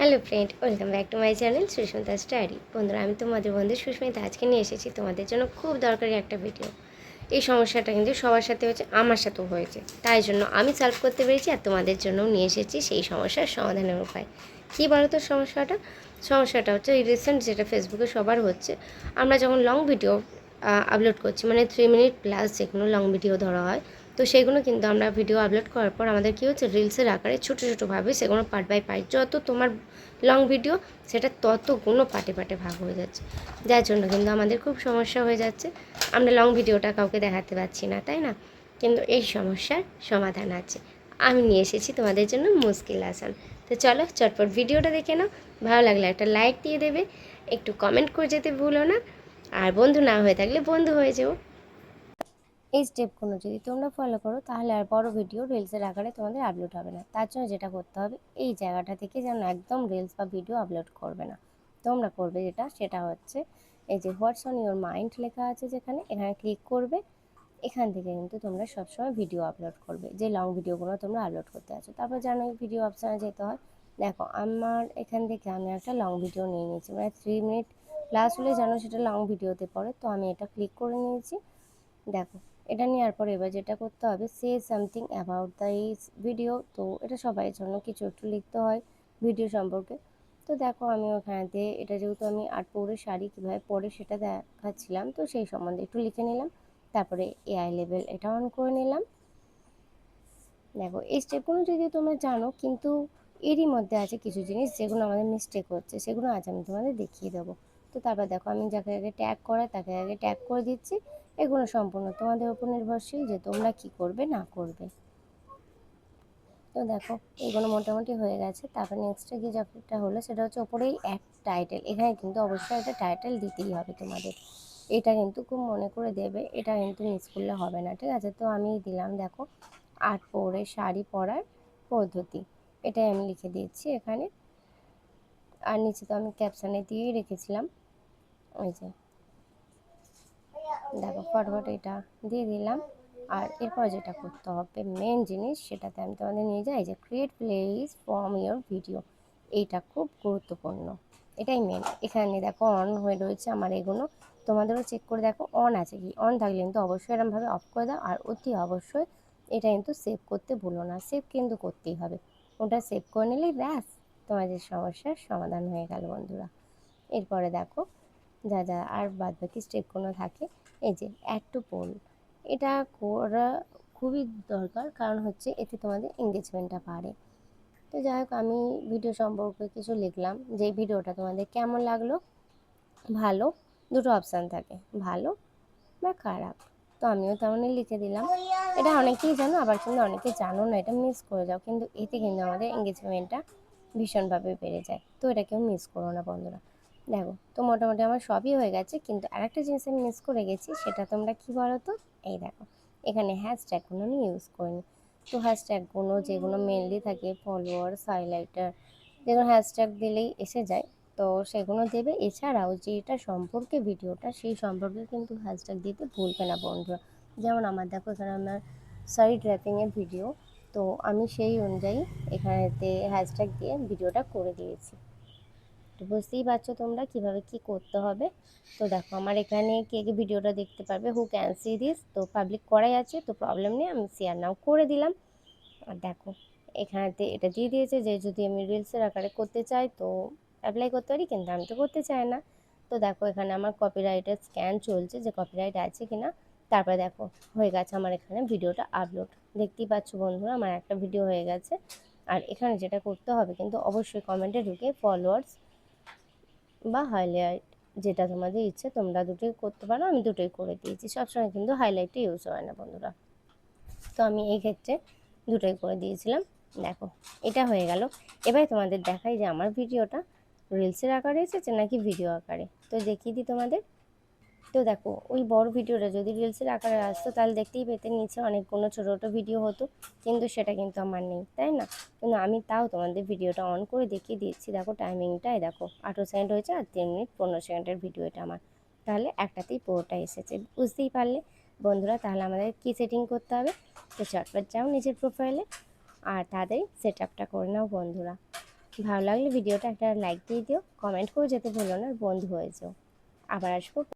Hello friend welcome back to my channel Susmita study বন্ধুরা, আমি তোমাদের বন্ধু সুস্মিতা। আজকে নিয়ে এসেছি তোমাদের জন্য খুব দরকারি একটা ভিডিও এই সমস্যাটা কিন্তু সবার সাথে হয়েছে, আমার সাথেও হয়েছে। তাই জন্য আমি সলভ করতে পেরেছি আর তোমাদের জন্যও নিয়ে এসেছি সেই সমস্যার সমাধানের উপায়। কী বলো তো সমস্যাটা? সমস্যাটা হচ্ছে রিসেন্ট যেটা ফেসবুকে সবার হচ্ছে, আমরা যখন লং ভিডিও আপলোড করছি মানে থ্রি মিনিট প্লাস যেগুলো লং ভিডিও ধরা হয় তো সেগুলো কিন্তু আমরা ভিডিও আপলোড করার পর আমাদের কী হচ্ছে রিলসের আকারে ছোটো ছোটোভাবে সেগুলো পার্ট বাই পার্ট যত তোমার লং ভিডিও সেটা তত ততগুলো পাটে পাটে ভাগ হয়ে যাচ্ছে। যার জন্য কিন্তু আমাদের খুব সমস্যা হয়ে যাচ্ছে। আমরা লং ভিডিওটা কাউকে দেখাতে পারছি না, তাই না? কিন্তু এই সমস্যার সমাধান আছে। আমি নিয়ে এসেছি তোমাদের জন্য মুশকিল আসান। তো চলো, চটপট ভিডিওটা দেখে নাও। ভালো লাগলে একটা লাইক দিয়ে দেবে। একটু কমেন্ট করে যেতে ভুলো না। আর বন্ধু না হয়ে থাকলে বন্ধু হয়ে যেও। এই স্টেপগুলো যদি তোমরা ফলো করো, তাহলে আর বড় ভিডিও রিলসের আকারে তোমাদের আপলোড হবে না। তার জন্য যেটা করতে হবে, এই জায়গাটা থেকে যেন একদম রিলস বা ভিডিও আপলোড করবে না। তোমরা করবে যেটা, সেটা হচ্ছে এই যে হোয়াটস অন ইউর মাইন্ড লেখা আছে যেখানে, এখানে ক্লিক করবে। এখান থেকে কিন্তু তোমরা সবসময় ভিডিও আপলোড করবে, যে লং ভিডিওগুলো তোমরা আপলোড করতে আছো। তারপর জানো ভিডিও অপশানে যেতে হয়, দেখো আমার এখান থেকে আমি একটা লং ভিডিও নিয়ে নিয়েছি মানে থ্রি মিনিট প্লাস হলে জানো সেটা লং ভিডিওতে পড়ে। তো আমি এটা ক্লিক করে নিয়েছি, দেখো। এটা নেওয়ার পর এবার যেটা করতে হবে say something about the this video তো এটা সবাই জন্য কিছু একটু লিখতে হয় ভিডিও সম্পর্কে। তো দেখো আমি ওখানেতে এটা যেহেতু আমি আট পরে শাড়ি কীভাবে পরে সেটা দেখাচ্ছিলাম, তো সেই সম্বন্ধে একটু লিখে নিলাম। তারপরে এআই লেভেল এটা অন করে নিলাম। দেখো, এই স্টেপগুলো যদি তোমরা জানো, কিন্তু এরই মধ্যে আছে কিছু জিনিস যেগুলো আমাদের মিস্টেক হচ্ছে, সেগুলো আজ আমি তোমাদের দেখিয়ে দেবো। তো তারপর দেখো আমি যাকে আগে ট্যাগ করা, তাকে আগে ট্যাগ করে দিচ্ছি। এগুলো সম্পূর্ণ তোমাদের উপর নির্ভরশীল যে তোমরা কি করবে, না করবে। তো দেখো, এগুলো মোটামুটি হয়ে গেছে। তারপর নেক্সটে যে যেটা হলো সেটা হচ্ছে ওপরেই এক টাইটেল এখানে কিন্তু অবশ্যই একটা টাইটেল দিতেই হবে তোমাদের। এটা কিন্তু খুব মনে করে দেবে, এটা কিন্তু মিস করলে হবে না, ঠিক আছে? তো আমি দিলাম, দেখো, আট পরে শাড়ি পরার পদ্ধতি। এটাই আমি লিখে দিয়েছি এখানে। আর নিচে তো আমি ক্যাপশানে দিয়েই রেখেছিলাম। ওই যে দেখো ফটফট এটা দিয়ে দিলাম। আর এরপর যেটা করতে হবে মেন জিনিস সেটাতে আমি তোমাদের নিয়ে যাই যে create place from your video এইটা খুব গুরুত্বপূর্ণ। এটাই মেন এখানে দেখো অন হয়ে রয়েছে আমার এগুলো। তোমাদেরও চেক করে দেখো অন আছে কি? অন থাকলে কিন্তু অবশ্যই এরমভাবে অফ করে দাও। আর অতি অবশ্যই এটা কিন্তু সেভ করতে ভুলো না। সেভ কিন্তু করতেই হবে। ওটা সেভ করে নিলেই ব্যাস, তোমাদের সমস্যার সমাধান হয়ে গেল বন্ধুরা। এরপরে দেখো, যা যা আর বাদ বাকি স্টেপগুলো থাকে যে অ্যাড টু পোল এটা করা খুবই দরকার কারণ হচ্ছে এতে তোমাদের এঙ্গেজমেন্টটা বাড়ে। তো যাই হোক, আমি ভিডিও সম্পর্কে কিছু লিখলাম যে ভিডিওটা তোমাদের কেমন লাগল? ভালো? দুটো অপশান থাকে, ভালো বা খারাপ। তো আমিও তেমনই লিখে দিলাম। এটা অনেকেই জানো, আবার কিন্তু অনেকে জানো না, এটা মিস করে যাও। কিন্তু এতে কিন্তু আমাদের এঙ্গেজমেন্টটা ভীষণভাবে বেড়ে যায়। তো এটা কেউ মিস করো না, বন্ধুরা। দেখো, তো মোটামুটি আমার সবই হয়ে গেছে, কিন্তু আরেকটা জিনিস আমি মিস করে গেছি, সেটা তোমরা কী বলো তো এই দেখো, এখানে হ্যাশট্যাগুলো আমি ইউজ করিনি। তো হ্যাশট্যাগগুলো যেগুলো মেনলি থাকে ফলোয়ার্স হাইলাইটার যেগুলো হ্যাশট্যাগ দিলেই এসে যায়, তো সেগুলো দেবে। এছাড়াও যেটা সম্পর্কে ভিডিওটা, সেই সম্পর্কে কিন্তু হ্যাশট্যাগ দিতে ভুলবে না বন্ধুরা। যেমন আমার দেখো এখানে আমার শাড়ি ড্র্যাপিংয়ের ভিডিও তো আমি সেই অনুযায়ী এখানেতে হ্যাশট্যাগ দিয়ে ভিডিওটা করে দিয়েছি। তো বুঝতেই পারছ তোমরা কীভাবে কি করতে হবে। তো দেখো, আমার এখানে কে কে ভিডিওটা দেখতে পারবে হু ক্যান সি দিস তো পাবলিক করাই আছে, তো প্রবলেম নেই, আমি শেয়ার নাও করে দিলাম। আর দেখো, এখানেতে এটা দিয়ে দিয়েছে যে যদি আমি রিলসের আকারে করতে চাই, তো অ্যাপ্লাই করতে পারি, কিন্তু আমি তো করতে চাই না। তো দেখো, এখানে আমার কপিরাইটের স্ক্যান চলছে, যে কপিরাইট আছে কি না তারপরে দেখো, হয়ে গেছে আমার এখানে ভিডিওটা আপলোড দেখতেই পাচ্ছ বন্ধুরা, আমার একটা ভিডিও হয়ে গেছে। আর এখানে যেটা করতে হবে, কিন্তু অবশ্যই কমেন্টে ঢুকে ফলোয়ার্স বা হাইলাইট যেটা তোমাদের ইচ্ছে, তোমরা দুটোই করতে পারো, আমি দুটোই করে দিয়েছি। সবসময় কিন্তু হাইলাইটটা ইউজ হয় না বন্ধুরা। তো আমি এই ক্ষেত্রে দুটোই করে দিয়েছিলাম। দেখো, এটা হয়ে গেল। এবার তোমাদের দেখাই যে আমার ভিডিওটা রিলসের আকারে এসেছে নাকি ভিডিও আকারে? তো দেখিয়ে দিই তোমাদের। তো দেখো, ওই বড় ভিডিওটা যদি রিলসের আকারে আসতো, তাহলে দেখতেই পেতে নিচে অনেকগুলো ছোটো ছোটো ভিডিও হতো, কিন্তু সেটা কিন্তু আমার নেই, তাই না? কিন্তু আমি তাও তোমাদের ভিডিওটা অন করে দেখিয়ে দিচ্ছি দেখো টাইমিংটাই দেখো, আঠেরো সেকেন্ড হয়েছে আর তিন মিনিট পনেরো সেকেন্ডের ভিডিও এটা আমার। তাহলে একটাতেই পুরোটা এসেছে, বুঝতেই পারলে? বন্ধুরা, তাহলে আমাদের কী সেটিং করতে হবে? তো চটপট যাও নিজের প্রোফাইলে আর তাদের সেট আপটা করে নাও বন্ধুরা। ভালো লাগলে ভিডিওটা একটা লাইক দিয়ে দিও কমেন্ট করে যেতে ভুলো না বন্ধু হয়ে যাও। আবার আসব